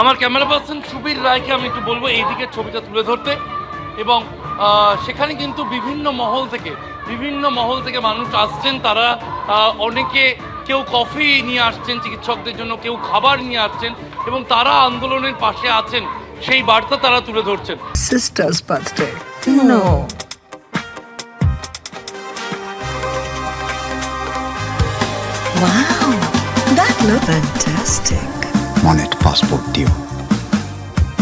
আমার camera person Subir রায়কে আমি একটু বলব এই দিকের ছবিটা তুলে ধরতে। এবং সেখানে কিন্তু বিভিন্ন মহল থেকে বিভিন্ন মহল থেকে মানুষ আসছেন। তারা অনেকে কেউ কফি নিয়ে আসছেন চিকিৎসকদের জন্য কেউ খাবার নিয়ে আসছেন এবং তারা আন্দোলনের পাশে আছেন। সেই বার্তা তারা তুলে ধরছেন. Wow, that looks fantastic. মনেট পাসপোর্ট দিও।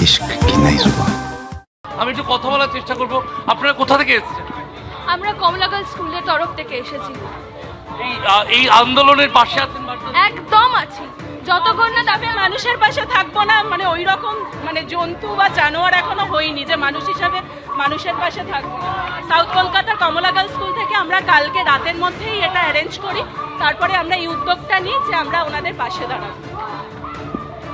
ইশক কি নাই জুবা। আমি একটু কথা বলার চেষ্টা করব। আপনারা কোথা থেকে এসেছেন? আমরা কমলাগাল স্কুলের তরফ থেকে এসেছি। এই এই আন্দোলনের পাশে আছেন একদম আছি। যতক্ষণ না দাবি মানুষের পাশে থাকব না মানে ওই রকম মানে জন্তু বা জানোয়ার এখনও হয়নি যে মানুষ হিসাবে মানুষের পাশে থাকব। সাউথ কলকাতার কমলাগাল স্কুল থেকে আমরা কালকে রাতের মধ্যেই এটা অ্যারেঞ্জ করি। তারপরে আমরা এই উদ্যোগটা নিই যে আমরা ওনাদের পাশে দাঁড়াবো।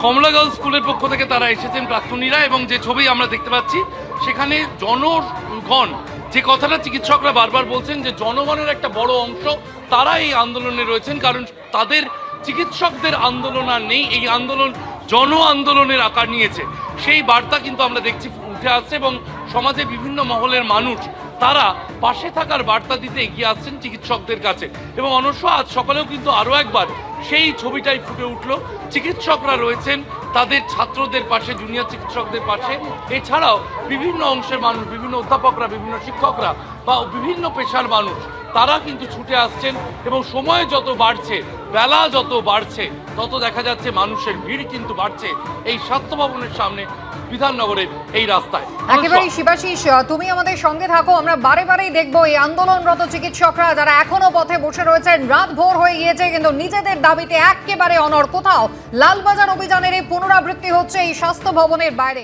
কমলা গার্লস স্কুলের পক্ষ থেকে তারা এসেছেন প্রাক্তনীরা এবং যে ছবি আমরা দেখতে পাচ্ছি, সেখানে জনগণ, যে কথাটা চিকিৎসকরা বারবার বলছেন যে জনগণের একটা বড় অংশ তারা এই আন্দোলনে রয়েছেন, কারণ তাদের চিকিৎসকদের আন্দোলন আর নেই, এই আন্দোলন জন আন্দোলনের আকার নিয়েছে। সেই বার্তা কিন্তু আমরা দেখছি উঠে আসছে এবং সমাজে বিভিন্ন মহলের মানুষ তারা পাশে থাকার বার্তা দিতে এগিয়ে আসছেন চিকিৎসকদের কাছে। এবং অনস্য আজ সকালেও কিন্তু আরও একবার সেই ছবিটাই ফুটে উঠল। চিকিৎসকরা রয়েছেন তাদের ছাত্রদের পাশে, জুনিয়র চিকিৎসকদের পাশে। এছাড়াও বিভিন্ন অংশের মানুষ, বিভিন্ন অধ্যাপকরা, বিভিন্ন শিক্ষকরা বা বিভিন্ন পেশার মানুষ তারা কিন্তু ছুটে আসছেন এবং সময় যত বাড়ছে বেলা যত বাড়ছে তত দেখা যাচ্ছে মানুষের ভিড় কিন্তু বাড়ছে এই স্বাস্থ্য ভবনের সামনে বিধাননগরের এই রাস্তায়। একেবারেই শিবাশিস তুমি আমাদের সঙ্গে থাকো আমরা বারে বারেই দেখব এই আন্দোলনরত চিকিৎসকরা যারা এখনও পথে বসে রয়েছেন রাত ভোর হয়ে গিয়েছে কিন্তু নিজেদের দাবিতে একেবারে অনর কোথাও লালবাজার অভিযানের এই পুনরাবৃত্তি হচ্ছে এই স্বাস্থ্য ভবনের বাইরে।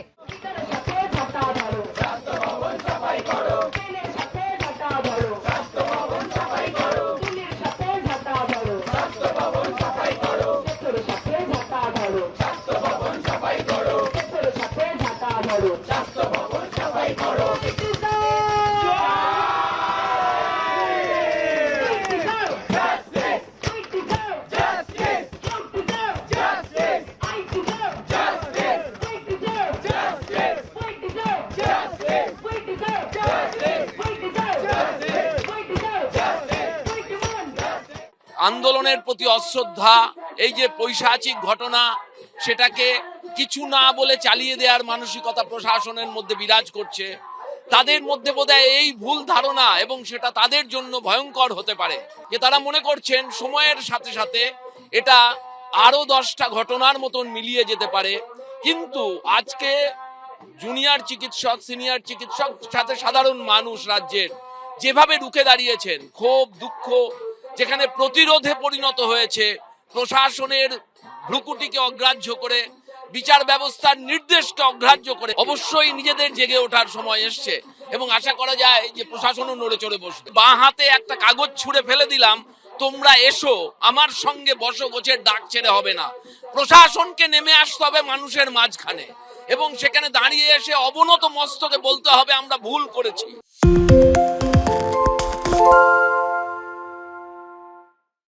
আন্দোলনের প্রতি অশ্রদ্ধা, এই যে পৈশাচিক ঘটনা, সেটাকে কিছু না বলে চালিয়ে দেওয়ার মানসিকতা প্রশাসনের মধ্যে বিরাজ করছে, তাদের মধ্যে বোধহয় এই ভুল ধারণা এবং সেটা তাদের জন্য ভয়ঙ্কর হতে পারে। যে তারা মনে করছেন সময়ের সাথে সাথে এটা আরও দশটা ঘটনার মতন মিলিয়ে যেতে পারে, কিন্তু আজকে জুনিয়র চিকিৎসক, সিনিয়র চিকিৎসক সাথে সাধারণ মানুষ রাজ্যের যেভাবে রুখে দাঁড়িয়েছেন, ক্ষোভ, দুঃখ যেখানে প্রতিরোধে পরিণত হয়েছে, প্রশাসনের ভ্রুকুটিকে অগ্রাহ্য করে, বিচার ব্যবস্থার নির্দেশকে অগ্রাহ্য করে অবশ্যই নিজেদের জেগে ওঠার সময় এসছে এবং আশা করা যায় যে প্রশাসনও নড়ে চড়ে বসবে। বাঁ হাতে একটা কাগজ ছুঁড়ে ফেলে দিলাম, তোমরা এসো, আমার সঙ্গে বসো, গোছের ডাক ছেড়ে হবে না। প্রশাসনকে নেমে আসতে হবে মানুষের মাঝখানে এবং সেখানে দাঁড়িয়ে এসে অবনত মস্তকে বলতে হবে, আমরা ভুল করেছি।